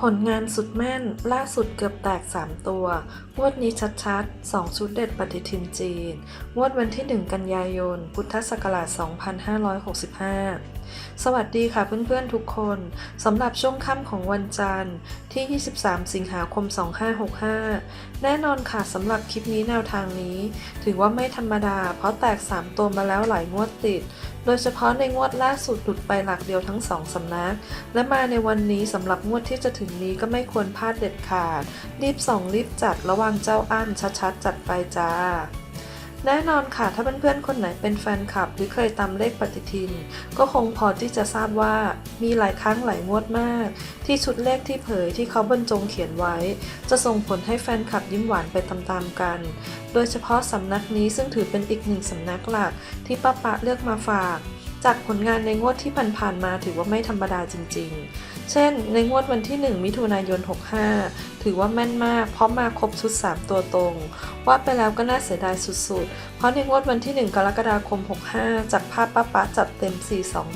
ผลงานสุดแม่นล่าสุดเกือบแตก 3 ตัว งวดนี้ชัดๆ 2 ชุดเด็ดปฏิทินจีน งวดวันที่ 1 กันยายน พุทธศักราช 2565 สวัสดีค่ะเพื่อนๆทุกคนสำหรับช่วงค่ำของวันจันทร์ที่ 23 สิงหาคม 2565 แน่นอนค่ะสำหรับคลิปนี้แนวทางนี้ ถือว่าไม่ธรรมดา เพราะแตก 3 ตัวมาแล้วหลายงวดติด โดยเฉพาะในงวดล่าสุดหลุดไปหลักเดียวทั้งสองสำนัก และมาในวันนี้สำหรับงวดที่จะถึงนี้ก็ไม่ควรพลาดเด็ดขาด รีบส่องรีบจัดระวังเจ้าอั้นชัดๆจัดไปจ้า แน่นอนค่ะ ถ้าเพื่อนๆ คนไหนเป็นแฟนคลับ หรือเคยตามเลขปฏิทิน ก็คงพอที่จะทราบว่ามีหลายครั้งหลายงวดมาก ที่ชุดเลขที่เผยที่เขาบรรจงเขียนไว้ จะส่งผลให้แฟนคลับยิ้มหวานไปตามๆกัน โดยเฉพาะสำนักนี้ซึ่งถือเป็นอีกหนึ่งสำนักหลักที่ป้าปะเลือกมาฝาก จากผลงานในงวดที่ผ่านๆมาถือว่าไม่ธรรมดาจริง ๆ เช่น ในงวดวันที่ 1 มิถุนายน 65 ถือว่าแม่นมาก เพราะมาครบชุด 3 ตัวตรง ว่าไปแล้วก็น่าเสียดายสุดๆ เพราะในงวดวันที่ 1 กรกฎาคม 65 จากภาพป้าปะจัดเต็ม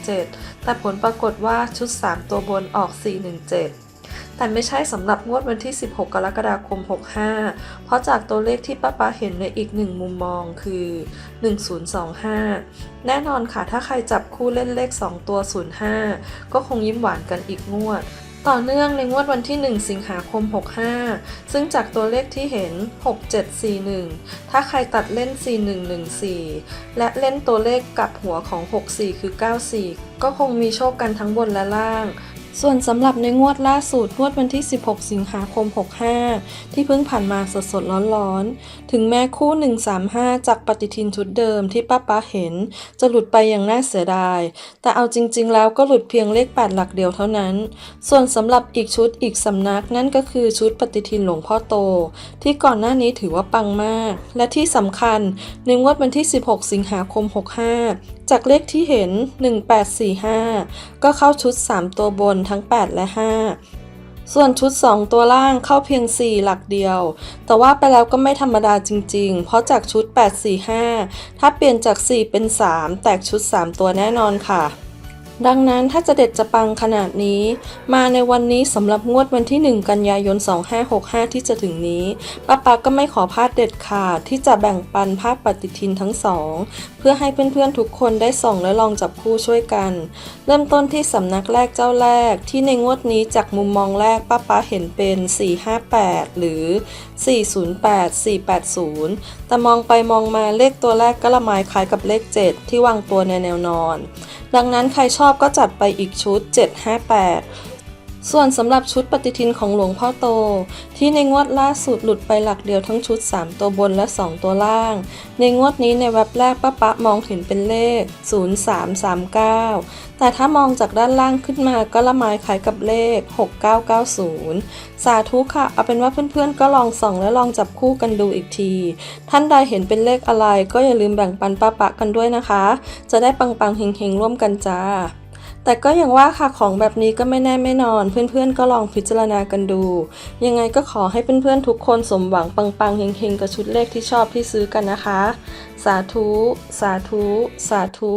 427 แต่ผลปรากฏว่าชุด 3 ตัวบนออก 417 แต่ไม่ใช่สำหรับงวดวันที่ 16 กรกฎาคม 65 เพราะจากตัวเลขที่ป้าป๊าเห็นในอีกหนึ่งมุมมองคือ 1025 แน่นอนค่ะถ้าใครจับคู่เล่นเลข 2 ตัว 05 ก็คงยิ้มหวานกันอีกงวดต่อเนื่องในงวดวันที่ 1 สิงหาคม 65 ซึ่งจากตัวเลขที่เห็น 6741 ถ้าใครตัดเล่น 4114 และเล่นตัวเลขกับหัวของ 64 คือ 94 ก็คงมีโชคกันทั้งบนและล่าง ส่วนสำหรับในงวดล่าสุดงวดวันที่ 16 สิงหาคม 65 ที่เพิ่งผ่านมาสดๆร้อนๆ ถึงแม้คู่ 135 จากปฏิทินชุดเดิมที่ป้าป๊าเห็น จะหลุดไปอย่างน่าเสียดาย แต่เอาจริงๆแล้วก็หลุดเพียงเลข 8 หลักเดียวเท่านั้น ส่วนสำหรับอีกชุดอีกสำนักนั่นก็คือชุดปฏิทินหลวงพ่อโต ที่ก่อนหน้านี้ถือว่าปังมาก และที่สำคัญในงวดวันที่ 16 สิงหาคม 65 จากเลขที่เห็น 1845 ก็เข้าชุด 3 ตัวบนทั้ง 8 และ 5 ส่วนชุด 2 ตัวล่างเข้าเพียง 4 หลักเดียว แต่ว่าไปแล้วก็ไม่ธรรมดาจริง ๆ เพราะจากชุด 845 ถ้าเปลี่ยนจาก 4 เป็น 3 แตกชุด 3 ตัวแน่นอนค่ะ ดังนั้นถ้าจะเด็ดจะปังขนาดนี้ มาในวันนี้สำหรับงวดวันที่ 1 กันยายน 2565 ที่จะถึงนี้ป้าปาก็ไม่ขอพลาดเด็ดขาดที่จะแบ่งปันภาพปฏิทินทั้งสอง เพื่อให้เพื่อนๆทุกคนได้ส่องและลองจับคู่ช่วยกัน เริ่มต้นที่สำนักแรกเจ้าแรก ที่ในงวดนี้จากมุมมองแรกป้าป้าเห็นเป็น 458 หรือ 408 480 แต่มองไปมองมาเลขตัวแรกก็ละไมคล้ายกับเลข 7 ที่วางตัวในแนวนอน ดังนั้นใครชอบก็จัดไปอีกชุด 758 ส่วนสำหรับชุดปฏิทินของหลวงพ่อโต ที่ในงวดล่าสุดหลุดไปหลักเดียวทั้งชุด 3 ตัวบนและ 2 ตัวล่าง ในงวดนี้ในเว็บแรกป้าปะมองเห็นเป็นเลข 0339 แต่ถ้ามองจากด้านล่างขึ้นมาก็ละไมคล้ายกับเลข 6990 สาธุค่ะ เอาเป็นว่าเพื่อนๆ ก็ลองส่องและลองจับคู่กันดูอีกที ท่านใดเห็นเป็นเลขอะไรก็อย่าลืมแบ่งปันป้าปะกันด้วยนะคะ จะได้ปังๆเฮงๆร่วมกันจ้า แต่ก็อย่างว่าค่ะของแบบนี้ก็ไม่แน่ไม่นอน เพื่อนๆก็ลองพิจารณากันดู ยังไงก็ขอให้เพื่อนๆทุกคนสมหวังปังๆเฮงๆกับชุดเลขที่ชอบที่ซื้อกันนะคะ สาธุ สาธุ สาธุ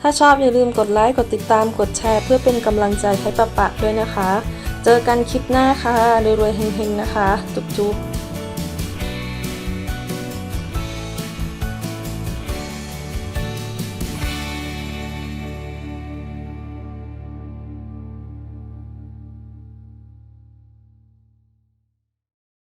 ถ้าชอบอย่าลืมกดไลค์กดติดตามกดแชร์ เพื่อเป็นกำลังใจให้ปะปะด้วยนะคะ เจอกันคลิปหน้าค่ะรวยๆเฮงๆนะคะ จุ๊บๆ